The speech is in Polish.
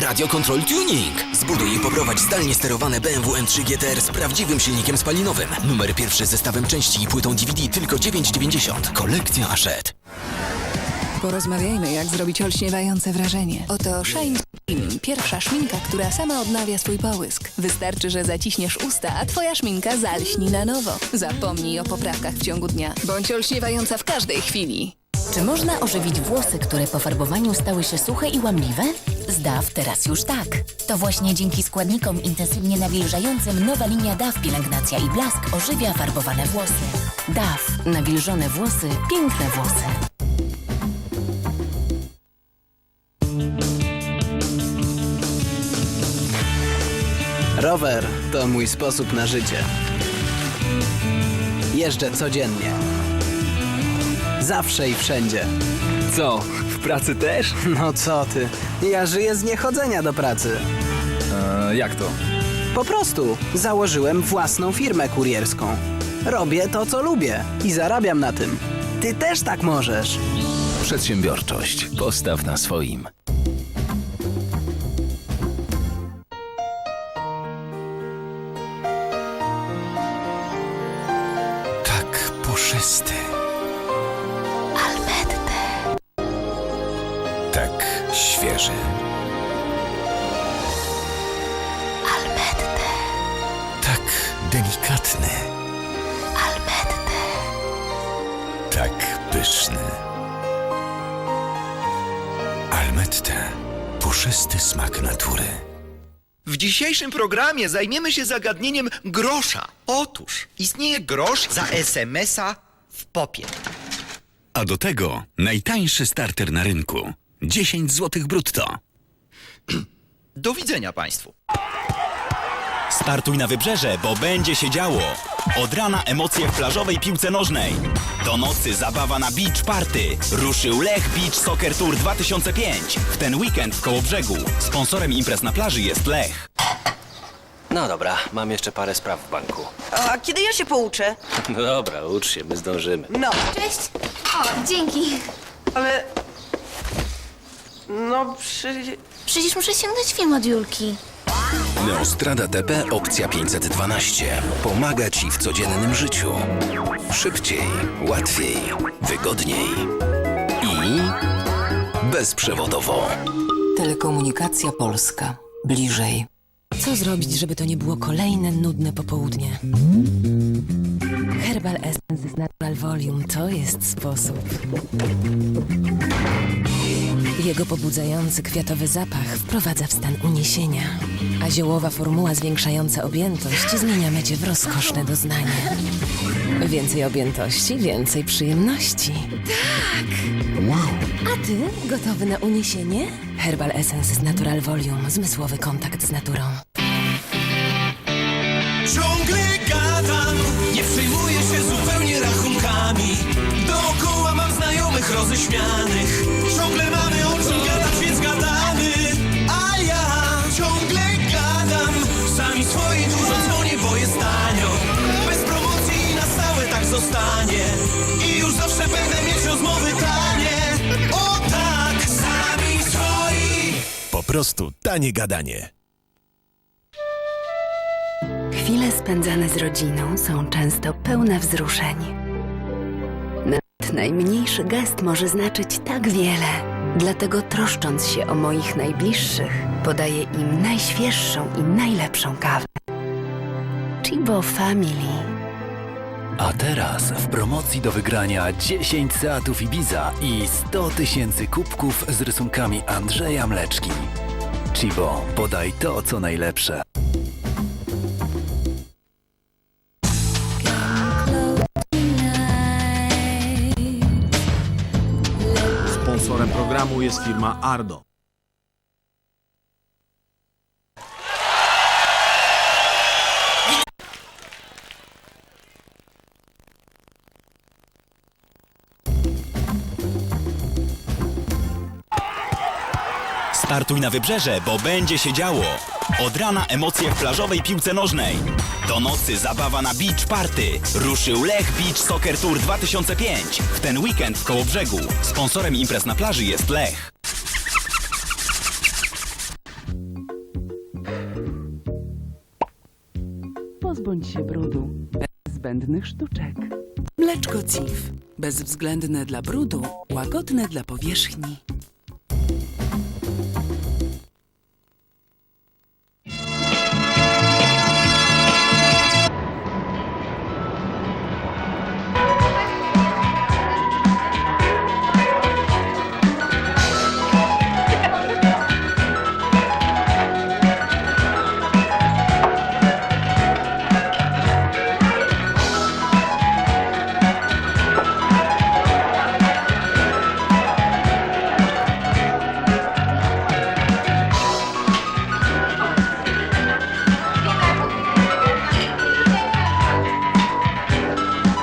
Radio Control Tuning. Zbuduj i poprowadź zdalnie sterowane BMW M3 GTR z prawdziwym silnikiem spalinowym. Numer pierwszy z zestawem części i płytą DVD tylko 9,90. Kolekcja Ashet. Porozmawiajmy, jak zrobić olśniewające wrażenie. Oto Shine pierwsza szminka, która sama odnawia swój połysk. Wystarczy, że zaciśniesz usta, a twoja szminka zalśni na nowo. Zapomnij o poprawkach w ciągu dnia. Bądź olśniewająca w każdej chwili. Czy można ożywić włosy, które po farbowaniu stały się suche i łamliwe? Zdaw teraz już tak. To właśnie dzięki składnikom intensywnie nawilżającym nowa linia DAW Pielęgnacja i Blask ożywia farbowane włosy. DAW. Nawilżone włosy, piękne włosy. Rower to mój sposób na życie. Jeżdżę codziennie. Zawsze i wszędzie. Co, w pracy też? No co ty? Ja żyję z niechodzenia do pracy. E, jak to? Po prostu założyłem własną firmę kurierską. Robię to, co lubię i zarabiam na tym. Ty też tak możesz. Przedsiębiorczość. Postaw na swoim. Tak puszysty. Świeży. Tak delikatny. Tak pyszny. Almette. Puszysty smak natury. W dzisiejszym programie zajmiemy się zagadnieniem grosza. Otóż istnieje grosz za SMS-a w popie. A do tego najtańszy starter na rynku. 10 zł brutto. Do widzenia Państwu. Startuj na wybrzeże, bo będzie się działo. Od rana emocje w plażowej piłce nożnej. Do nocy zabawa na Beach Party. Ruszył Lech Beach Soccer Tour 2005. W ten weekend w Kołobrzegu. Sponsorem imprez na plaży jest Lech. No dobra, mam jeszcze parę spraw w banku. A kiedy ja się pouczę? No dobra, ucz się, my zdążymy. No, Cześć. O, dzięki. ale... No przecież... Przecież muszę ściągnąć film od Julki. Neostrada TP opcja 512. Pomaga Ci w codziennym życiu. Szybciej, łatwiej, wygodniej i bezprzewodowo. Telekomunikacja Polska. Bliżej. Co zrobić, żeby to nie było kolejne nudne popołudnie? Z Natural Volume to jest sposób. Jego pobudzający kwiatowy zapach wprowadza w stan uniesienia, a ziołowa formuła zwiększająca objętość zmienia cię w rozkoszne doznanie. Więcej objętości, więcej przyjemności. Tak! A ty gotowy na uniesienie? Herbal Essence z Natural Volume. Zmysłowy kontakt z naturą. Ciągle mamy o czym gadać, więc gadamy. A ja ciągle gadam, sami swoi dużo dzwonię, bo jest tanio. Bez promocji na stałe tak zostanie. I już zawsze będę mieć rozmowy tanie. O tak, sami swoi. Po prostu tanie gadanie. Chwile spędzane z rodziną są często pełne wzruszeń. Najmniejszy gest może znaczyć tak wiele. Dlatego troszcząc się o moich najbliższych, podaję im najświeższą i najlepszą kawę. Chibo Family. A teraz w promocji do wygrania 10 Seatów Ibiza i 100 tysięcy kubków z rysunkami Andrzeja Mleczki. Chibo, podaj to, co najlepsze. Programu jest firma Ardo. Startuj na wybrzeże, bo będzie się działo. Od rana emocje w plażowej piłce nożnej. Do nocy zabawa na beach party. Ruszył Lech Beach Soccer Tour 2005. W ten weekend w Kołobrzegu. Sponsorem imprez na plaży jest Lech. Pozbądź się brudu. Zbędnych sztuczek. Mleczko CIF. Bezwzględne dla brudu, łagodne dla powierzchni.